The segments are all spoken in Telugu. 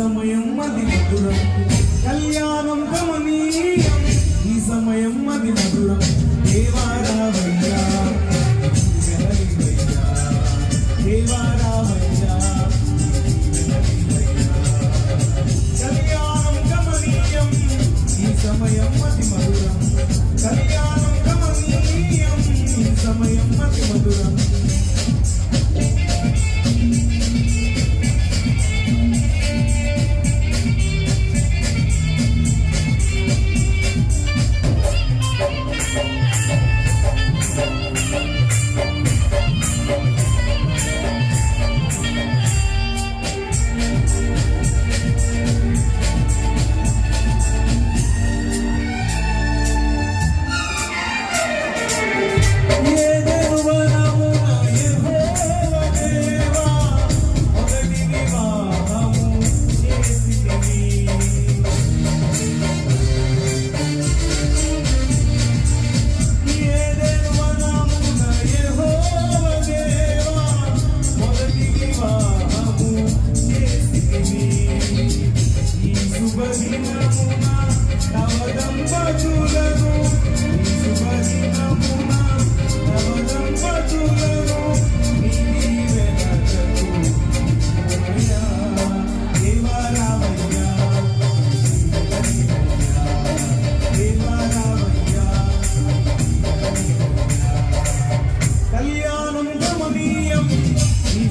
సమయం అది మధురం కళ్యాణం గమనీయం ఈ సమయం అది మధురం దేవారావయ్యా వెలవివయ్యా. దేవారావయ్యా కళ్యాణం గమనీయం ఈ సమయం అది మధురం కళ్యాణం గమనీయం ఈ సమయం అది మధురం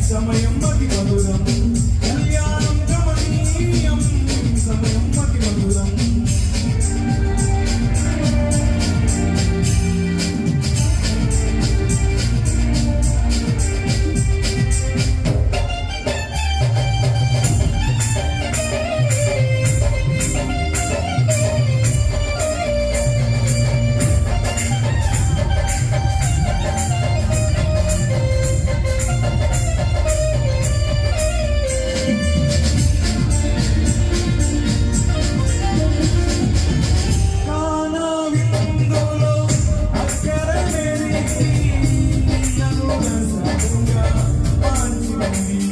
సమయం అతి మధురం